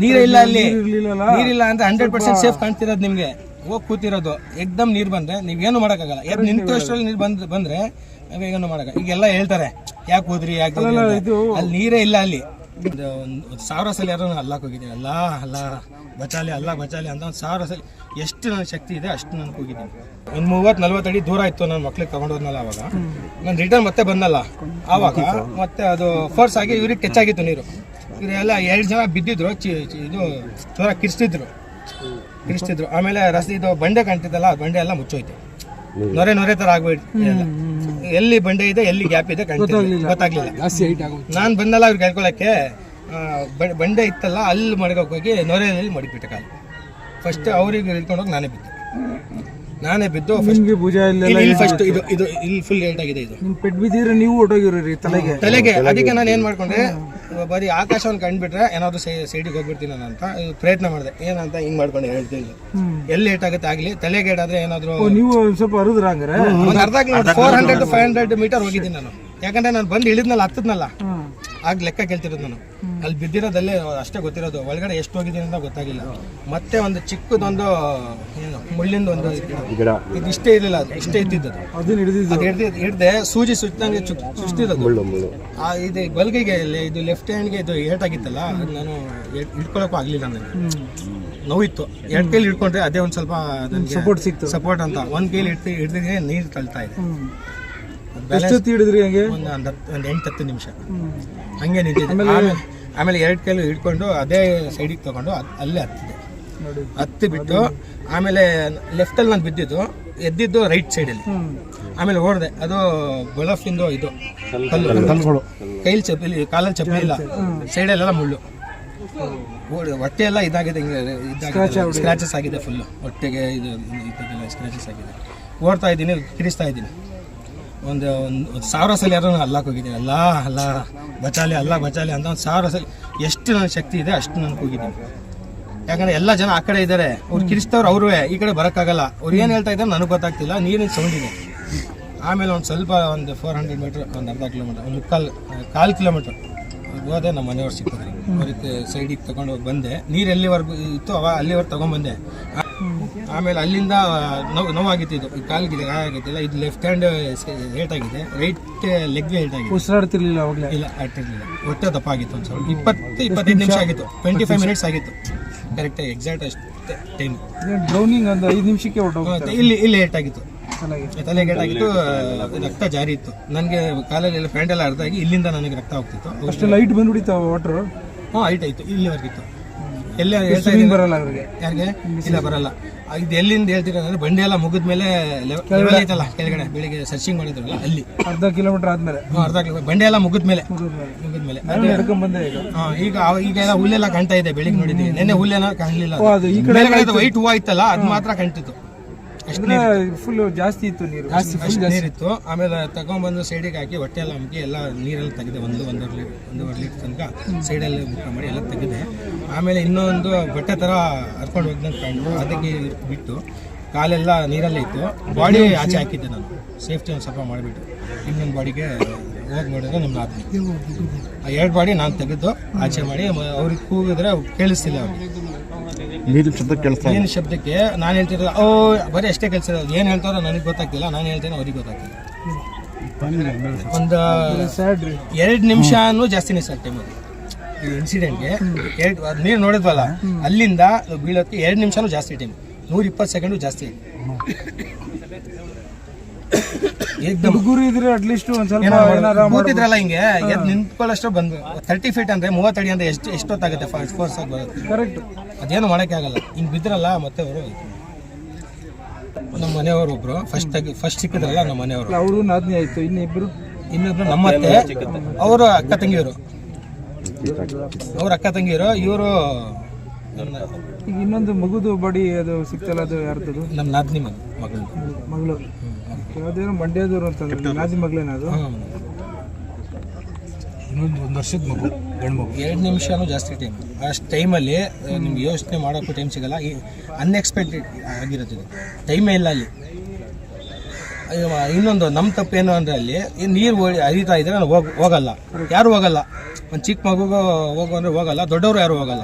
ನೀರೇ ಇಲ್ಲ ಅಲ್ಲಿ. ನೀರಿಲ್ಲ ಅಂತ ಹಂಡ್ರೆಡ್ ಪರ್ಸೆಂಟ್ ಸೇಫ್ ಕಾಣ್ತಿರೋದು ನಿಮ್ಗೆ. ಹೋಗಿ ಕೂತಿರೋದು. ಎಕ್ದಮ್ ನೀರು ಬಂದ್ರೆ ನೀವೇನು ಮಾಡೋಕ್ಕಾಗಲ್ಲ. ಯಾಕೆ ನಿಂತು ಅಷ್ಟರಲ್ಲಿ ನೀರು ಬಂದ್ ಬಂದ್ರೆ ನಾವೇನು ಮಾಡೋಕ್ಕ ಈಗೆಲ್ಲ ಹೇಳ್ತಾರೆ ಯಾಕೆ ಹೋದ್ರಿ ಯಾಕೆ ಅಲ್ಲಿ ನೀರೇ ಇಲ್ಲ ಅಲ್ಲಿ. ಒಂದು ಸಾವಿರ ಸಲ ಯಾರೋ ಅಲ್ಲಾಕ್ ಹೋಗಿದ್ದೀನಿ ಅಲ್ಲ ಅಲ್ಲ ಬಚಾಲಿ ಅಲ್ಲ ಬಚಾಲಿ ಅಂತ ಒಂದು ಸಾವಿರ ಸಲ. ಎಷ್ಟು ನನ್ನ ಶಕ್ತಿ ಇದೆ ಅಷ್ಟು ನನಗೆ ಹೋಗಿದ್ದೀನಿ ಒಂದು ಮೂವತ್ತು ನಲ್ವತ್ತು ಅಡಿ ದೂರ ಇತ್ತು ನನ್ನ ಮಕ್ಳಿಗೆ ತಗೊಂಡು ಹೋದ್ನಲ್ಲ ಅವಾಗ. ನಾನು ರಿಟರ್ನ್ ಮತ್ತೆ ಬಂದಲ್ಲ. ಆವಾಗ ಮತ್ತೆ ಅದು ಫೋರ್ಸ್ ಆಗಿ ಇವ್ರಿಗೆ ಟಚ್ ಆಗಿತ್ತು ನೀರು. ಇವರೆಲ್ಲ ಎರಡು ಜನ ಬಿದ್ದಿದ್ರು ಚಿ ಚಿ- ಇದು ಜ್ವರ ಕಿರಿಸ್ತಿದ್ರು ಕಿರಿಸ್ತಿದ್ರು ಆಮೇಲೆ ರಸ್ತೆ ಇದು ಬಂಡೆ ಕಾಣ್ತಿದ್ದಲ್ಲ ಆ ಬಂಡೆ ಎಲ್ಲ ಮುಚ್ಚೋಯ್ತು. ನೊರೆ ನೊರೆ ತರ ಆಗ್ಬಿಟ್ಟು ಎಲ್ಲಿ. ಬಂಡೆ ಇದೆ ಎಲ್ಲಿ ಗ್ಯಾಪ್ ಇದೆ ಕಾಣ್ತಿಲ್ಲ ಗೊತ್ತಾಗ್ಲಿಲ್ಲ. ಜಾಸ್ತಿ ಹೈಟ್ ಆಗುತ್ತೆ ನಾನು ಬಂದಲ್ಲ ಅವ್ರಿಗೆ ಕರ್ಕೊಳಕ್ಕೆ ಆ, ಬ- ಬಂಡೆ ಇತ್ತಲ್ಲ ಅಲ್ಲಿ ಮಡಗೋಗಿ ಹೋಗಿ ನೊರೆಯಲ್ಲಿ ಮಡಗಿಬಿಟ್ಟೆ ಕಾಲು. ಫಸ್ಟ್ ಅವ್ರಿಗೆ ಹಿಡ್ಕೊಂಡೋಗಿ ನಾನೇ ಬಿದ್ದು. ನಾನೇ ಬಿದ್ದು ಫಸ್ಟ್ ನಿಮ್ಗೆ ಭುಜ ಇಲ್ಲೆಲ್ಲ ಇಲ್ಲಿ ಫಸ್ಟ್ ಇದು ಇದು ಇಲ್ಲಿ ಫುಲ್ ಏಟ್ ಆಗಿದೆ ಇದು. ನಿಮ್ ಪೆಟ್ ಬಿದ್ದಿದ್ರೆ ನೀವು ಹೊಟ್ಟೋಗಿರೋ ತಲೆಗೆ. ತಲೆಗೆ. ಅದಕ್ಕೆ ನಾನು ಏನ್ ಮಾಡ್ಕೊಂಡೆ ಬರೀ ಆಕಾಶವನ್ನು ಕಂಡ್ಬಿಟ್ರೆ ಏನಾದ್ರು ಸೈಡಿಗೆ ಹೋಗ್ಬಿಡ್ತೀನಿ ನಾನು ಅಂತ ಇದು ಪ್ರಯತ್ನ ಮಾಡಿದೆ. ಏನಂತ ಹಿಂಗ್ ಮಾಡ್ಕೊಂಡು ಹೇಳ್ತೀನಿ ಎಲ್ಲಿ ಲೇಟ್ ಆಗುತ್ತೆ ಆಗ್ಲಿ ತಲೆಗೆ ಏಟಾದ್ರೆ ಏನಾದ್ರು ನೀವು ಸ್ವಲ್ಪ ಅರುದ್ರ ಅಂದ್ರೆ ಒಂದು ಅರ್ಧ kilometre four hundred five hundred metre ಹೋಗಿದ್ದೀನಿ ನಾನು. ಯಾಕಂದ್ರೆ ನಾನು ಬಂದು ಇಳಿದ್ನಲ್ಲ ಹತ್ತದ್ನಲ್ಲ. ಆಗ ಲೆಕ್ಕ ಕೇಳ್ತಿರೋದು ನಾನು. ಅಲ್ಲಿ ಬಿದ್ದಿರೋದಲ್ಲೇ ಅಷ್ಟೇ ಗೊತ್ತಿರೋದು. ಒಳಗಡೆ ಎಷ್ಟು ಹೋಗಿದ್ದೀನಿ ಅಂತ ಗೊತ್ತಾಗಿಲ್ಲ ಮತ್ತೆ ಒಂದು ಚಿಕ್ಕದೊಂದು ಏನು ಮುಳ್ಳಿಂದ ಒಂದು ಇದು ಇಷ್ಟೇ ಇರಲಿಲ್ಲ ಅದು. ಇಷ್ಟೇ ಇದ್ದಿದ್ದು ಅದು. ಅದನ್ನ ಹಿಡಿದಿದ್ದು. ಅದು ಹಿಡ್ದು ಹಿಡ್ದೆ ಸೂಜಿ ಸುತ್ತಂಗೆ ಚುಚ್ತಿದ್ದು ಆ ಇದು ಬಲ್ಗೆಗೆ ಇಲ್ಲಿ ಇದು ಲೆಫ್ಟ್ ಹ್ಯಾಂಡ್ಗೆ ಇದು ಏಟಾಗಿತ್ತಲ್ಲ ಅದು ನಾನು ಹಿಡ್- ಹಿಡ್ಕೊಳಕ್ಕೂ ಆಗಲಿಲ್ಲ ನನಗೆ. ನೋವಿತ್ತು. ಎರಡು ಕೈಲಿ ಹಿಡ್ಕೊಂಡ್ರೆ ಅದೇ ಒಂದು ಸ್ವಲ್ಪ ಸಪೋರ್ಟ್ ಸಿಕ್ತು. ಸಪೋರ್ಟ್ ಅಂತ. ಒಂದು ಕೈಲಿ ಹಿಡ್ದು ಹಿಡ್ದಿದ್ರೆ ನೀರು ತಳ್ತಾ ಇದೆ. ಹಿಡಿದ್ರಿ ಹಂಗೆ? ಒಂದು ಒಂದು ಹತ್ತು ಒಂದು ಎಂಟು ಹತ್ತು ನಿಮಿಷ. ಹಂಗೆ ನಿಂತಿದ್ದೆ. ಆಮೇಲೆ ಆಮೇಲೆ ಎರಡು ಕೈಲು ಹಿಡ್ಕೊಂಡು ಅದೇ ಸೈಡಿಗೆ ತಗೊಂಡು ಅಲ್ಲೇ ಹತ್ತಿದೆ. ನೋಡಿ. ಹತ್ತಿ ಬಿಟ್ಟು ಆಮೇಲೆ ಲೆಫ್ಟಲ್ಲಿ ನಾನು ಬಿದ್ದಿದ್ದು ಎದ್ದಿದ್ದು ರೈಟ್ ಸೈಡಲ್ಲಿ ಆಮೇಲೆ ಓಡಿದೆ. ಅದು ಬಲಫಿಂದು ಇದು ಕಲ್ಲು. ಕೈಲಿ ಚಪ್ಪಲಿ ಕಾಲಲ್ಲಿ ಚಪ್ಪಲಿ ಇಲ್ಲ. ಸೈಡಲ್ಲೆಲ್ಲ ಮುಳ್ಳು. ಓಡಿ ಹೊಟ್ಟೆ ಎಲ್ಲ ಇದಾಗಿದೆ ಹಿಂಗೆ ಇದಾಗಿದೆ. ಸ್ಕ್ರಾಚಸ್ ಆಗಿದೆ ಫುಲ್ಲು ಹೊಟ್ಟೆಗೆ ಇದು ಸ್ಕ್ರಾಚಸ್ ಆಗಿದೆ. ಓಡ್ತಾ ಇದ್ದೀನಿ ಕಿರಿಸ್ತಾ ಇದ್ದೀನಿ. ಒಂದು ಒಂದು ಸಾವಿರ ಸಲ ಯಾರೋ ಅಲ್ಲಾಕ್ ಹೋಗಿದ್ದೀನಿ. ಅಲ್ಲ ಅಲ್ಲ, ಬಚಾಲಿ ಅಲ್ಲ, ಬಚಾಲಿ ಅಂತ ಒಂದು ಸಾವಿರ ಸಲ, ಎಷ್ಟು ನನ್ನ ಶಕ್ತಿ ಇದೆ ಅಷ್ಟು ನನಗೆ ಹೋಗಿದ್ದೀನಿ ಯಾಕಂದ್ರೆ ಎಲ್ಲ ಜನ ಆ ಕಡೆ ಇದ್ದಾರೆ ಅವ್ರು ಕಿರಿಸ್ತವ್ರು ಅವರು ಈ ಕಡೆ ಬರೋಕ್ಕಾಗಲ್ಲ. ಅವ್ರು ಏನು ಹೇಳ್ತಾ ಇದ್ದಾರೆ ನನಗೆ ಗೊತ್ತಾಗ್ತಿಲ್ಲ, ನೀರಿನ ಸೌಂಡ್ ಆಮೇಲೆ ಒಂದು ಸ್ವಲ್ಪ ಒಂದು ಫೋರ್ ಹಂಡ್ರೆಡ್ ಮೀಟ್ರ್ ಒಂದು ಅರ್ಧ ಕಿಲೋಮೀಟ್ರ್ ಒಂದು ಕಾಲು ಕಾಲು ಕಿಲೋಮೀಟ್ರ್ ಹೋದೆ ನಮ್ಮ ಮನೆಯವ್ರು ಸಿಕ್ಕಿದ್ರು ಅವ್ರಿಗೆ ಸೈಡಿಗೆ ತಗೊಂಡು ಹೋಗಿ ಬಂದೆ. ನೀರು ಎಲ್ಲಿವರೆಗೂ ಇತ್ತು ಅವ ಅಲ್ಲಿವರೆಗೆ ತಗೊಂಡ್ಬಂದೆ ಆ- ಆಮೇಲೆ ಅಲ್ಲಿಂದ ನೋವು ನೋವಾಗಿತ್ತು ಇದು. ಈ ಕಾಲಿಗೆ ಗಾಯ ಆಗಿತ್ತಿಲ್ಲ ಇದು ಲೆಫ್ಟ್ ಹ್ಯಾಂಡ್ ಏಟ್ ಆಗಿದೆ ರೈಟ್ ಲೆಗ್ ಏಟ್ ಆಗಿದೆ ಉಸಿರಾಡ್ತಿರ್ಲಿಲ್ಲ ಅವಾಗಲೇ? ಇಲ್ಲ ಆಗ್ತಿರ್ಲಿಲ್ಲ ಹೊಟ್ಟೆ ದಪ್ಪ ಆಗಿತ್ತು ಒಂದು ಸ್ವಲ್ಪ ಇಪ್ಪತ್ತು ಇಪ್ಪತ್ತೈದು ನಿಮಿಷ? ಆಗಿತ್ತು. ಟ್ವೆಂಟಿ ಫೈವ್ ಮಿನಿಟ್ಸ್ ಆಗಿತ್ತು. ಕರೆಕ್ಟಾಗಿ ಎಕ್ಸಾಕ್ಟ್ ಅಷ್ಟೇ ಟೈಮ್ ಡ್ರೌನಿಂಗ್ ಒಂದು ಐದು ನಿಮಿಷಕ್ಕೆ ಹೊಟ್ಟೋಗುತ್ತೆ ಇಲ್ಲಿ ಇಲ್ಲಿ ಏಟ್ ಆಗಿತ್ತು. ತಲೆ ಗೇಟ್ ಆಗಿತ್ತು. ರಕ್ತ ಜಾರಿ ಇತ್ತು. ನನಗೆ ಕಾಲಲ್ಲಿ ಎಲ್ಲ ಪ್ಯಾಂಟ್ ಎಲ್ಲ ಅರ್ಧ ಆಗಿ ಇಲ್ಲಿಂದ ನನಗೆ ರಕ್ತ ಹೋಗ್ತಿತ್ತು. ಅಷ್ಟು ಲೈಟ್ ಬಂದ್ಬಿಡಿತ್ತು ವಾಟ್ರು ಹಾಂ ಹೈಟ್ ಆಯಿತು. ಇಲ್ಲಿವರೆಗಿತ್ತು. ಎಲ್ಲೇ ಹೇಳ್ತಾ ಇದ್ದೀನಿ ಬರಲ್ಲ ಅವ್ರಿಗೆ. ಯಾರಿಗೆ? ಇಲ್ಲ ಬರಲ್ಲ. ಇದು ಎಲ್ಲಿಂದ ಹೇಳ್ತಿರೋದಂದ್ರೆ ಬಂಡೆ ಎಲ್ಲ ಮುಗಿದ ಮೇಲೆ ಲೆವೆಲ್ ಐತಲ್ಲ ಕೆಳಗಡೆ ಬೆಳಿಗ್ಗೆ ಸರ್ಚಿಂಗ್ ಮಾಡಿದ್ರಲ್ಲ ಅಲ್ಲಿ. ಅರ್ಧ ಕಿಲೋಮೀಟರ್ ಆದ್ಮೇಲೆ. ಅರ್ಧ ಕಿಲೋಮೀಟರ್ ಬಂಡೆ ಎಲ್ಲ ಮುಗಿದ ಮೇಲೆ. ಮುಗಿದ್ಮೇಲೆ. ಮುಗಿದ ಮೇಲೆ. ಬಂದೆ ಈಗ. ಈಗ ಎಲ್ಲ ಹುಲ್ಲೆಲ್ಲ ಕಾಣ್ತಾ ಇದೆ ಬೆಳಿಗ್ಗೆ ನೋಡಿದ್ವಿ. ನೆನ್ನೆ ಹುಲ್ಲೆಲ್ಲ ಕಾಣಲಿಲ್ಲ. ವೈಟ್ ಹೂವು ಇತ್ತಲ್ಲ ಅದು ಮಾತ್ರ ಕಾಣ್ತಿತ್ತು. ಫುಲ್ ಜಾಸ್ತಿ ಇತ್ತು ನೀರು. ಜಾಸ್ತಿ ಅಷ್ಟು ನೀರಿತ್ತು. ಆಮೇಲೆ ತಗೊಂಡ್ಬಂದು ಸೈಡಿಗೆ ಹಾಕಿ ಹೊಟ್ಟೆ ಎಲ್ಲ ಅಮ್ಕಿ ಎಲ್ಲ ನೀರೆಲ್ಲ ತೆಗೆದೆ. ಒಂದು ಒಂದೂವರೆ ಲೀಟರ್ ಒಂದೂವರೆ ಲೀಟರ್ ತನಕ ಸೈಡಲ್ಲಿ ಮುಖ ಮಾಡಿ ಎಲ್ಲ ತೆಗೆದೆ. ಆಮೇಲೆ ಇನ್ನೊಂದು ಬಟ್ಟೆ ಥರ ಹರ್ಕೊಂಡು ಹೋಗ್ದಂಗೆ ಕಾಣ್ತು ಅದಕ್ಕೆ ಬಿಟ್ಟು ಕಾಲೆಲ್ಲ ನೀರಲ್ಲೇ ಇತ್ತು. ಬಾಡಿ ಆಚೆ ಹಾಕಿದ್ದೆ ನಾನು. ಸೇಫ್ಟಿ ಒಂದು ಸ್ವಲ್ಪ ಮಾಡಿಬಿಟ್ಟು. ಇನ್ನೊಂದು ಬಾಡಿಗೆ ಹೋಗಿ ನೋಡಿದ್ರೆ ನಮ್ಮ ನಾದ್ನಿ ಆ ಎರಡು ಬಾಡಿ ನಾನು ತೆಗೆದು ಆಚೆ ಮಾಡಿ ಅವ್ರಿಗೆ ಕೂಗಿದ್ರೆ ಕೇಳಿಸ್ತಿಲ್ಲ ಅವ್ರಿಗೆ ನೀರಿನ ಶಬ್ದ ಕೇಳಿಸ್ತಾ ಏನು ಶಬ್ದಕ್ಕೆ ನಾನು ಹೇಳ್ತಿರೋ ಓ ಬರೀ ಅಷ್ಟೇ ಕೆಲಸ ಏನು ಹೇಳ್ತಾರೋ ನನಗೆ ಗೊತ್ತಾಗ್ತಿಲ್ಲ ನಾನು ಹೇಳ್ತೇನೆ ಅವ್ರಿಗೆ ಗೊತ್ತಾಗ್ತಿಲ್ಲ. ಒಂದು ಎರಡು ನಿಮಿಷನೂ ಜಾಸ್ತಿನೇ ಸರ್ ಟೈಮ್ ಈ ಇನ್ಸಿಡೆಂಟ್ಗೆ ಎರಡು ನೀರು ನೋಡಿದ್ವಲ್ಲ ಅಲ್ಲಿಂದ ಬೀಳೋಕ್ಕೆ ಎರಡು ನಿಮಿಷನೂ ಜಾಸ್ತಿ ಟೈಮ್ ನೂರ ಇಪ್ಪತ್ತು ಸೆಕೆಂಡು ಜಾಸ್ತಿ ಹುಡುಗರು ಇದ್ರೆ ಅಟ್ಲೀಸ್ಟ್ ಒಂದ್ ಸ್ವಲ್ಪ ಏನೋ ಏನಾರ ಕೂತಿದ್ರಲ್ಲ ಹಿಂಗೆ ಎದ್ ನಿಂತ್ಕೊಳ್ಳೋಷ್ಟು ಬಂದು ತರ್ಟಿ ಫೀಟ್ ಅಂದ್ರೆ ಅಡಿ ಅಂದ್ರೆ ಎಷ್ಟು ಎಷ್ಟೊತ್ತಾಗುತ್ತೆ ಫಾಸ್ಟ್ ಫೋರ್ಸ್ ಆಗಿ ಬರೋದು? ಕರೆಕ್ಟ್ ಅದೇನು ಮಾಡಕ್ಕೆ ಆಗಲ್ಲ. ಹಿಂಗ್ ಬಿದ್ರಲ್ಲ ಮತ್ತೆ ಅವರು ನಮ್ಮ ಮನೆಯವರು ಒಬ್ರು ಫಸ್ಟ್ ಫಸ್ಟ್ ಸಿಕ್ಕಿದ್ರಲ್ಲ ನಮ್ಮ ಮನೆಯವರು. ಅವರು ನಾದ್ನಿ ಆಯ್ತು. ಇನ್ನಿಬ್ರು? ಇನ್ನೊಬ್ರು ನಮ್ಮತ್ತೆ ಅವರು ಅಕ್ಕ ತಂಗಿಯವರು. ಅವ್ರ ಅಕ್ಕ ತಂಗಿಯರು ಇವರು ಈಗ ಇನ್ನೊಂದು ಮಗುದು ಬಾಡಿ ಅದು ಸಿಕ್ತಲ್ಲ ಅದು ಯಾರ್ದು ನಮ್ಮ ನಾದ್ನಿ ಮಗ ಮಗಳು. ಯಾವ್ದೇನೋ ಮಂಡ್ಯದವ್ರು ಅಂತಂದ್ರೆ ನಾದಿ ಮಗಳೇನ ಅದು? ಇನ್ನೊಂದು ಒಂದು ವರ್ಷದ ಮಗು ಗಂಡು ಮಗು. ಎರಡು ನಿಮಿಷನೂ ಜಾಸ್ತಿ ಟೈಮ್ ಅಷ್ಟು ಟೈಮಲ್ಲಿ ನಿಮ್ಗೆ ಯೋಚನೆ ಮಾಡೋಕ್ಕೂ ಟೈಮ್ ಸಿಗಲ್ಲ. ಅನ್ಎಕ್ಸ್ಪೆಕ್ಟೆಡ್ ಆಗಿರುತ್ತೆ ಇದು. ಟೈಮೇ ಇಲ್ಲ ಅಲ್ಲಿ. ಅಯ್ಯೋ, ಇನ್ನೊಂದು ನಮ್ಮ ತಪ್ಪೇನು ಅಂದರೆ ಅಲ್ಲಿ ಈ ನೀರು ಹರಿತಾ ಇದ್ರೆ ನಾನು ಹೋಗ್ ಹೋಗಲ್ಲ. ಯಾರು ಹೋಗಲ್ಲ? ಒಂದು ಚಿಕ್ಕ ಮಗುಗೂ ಹೋಗು ಅಂದರೆ ಹೋಗಲ್ಲ ದೊಡ್ಡವರು ಯಾರು ಹೋಗಲ್ಲ?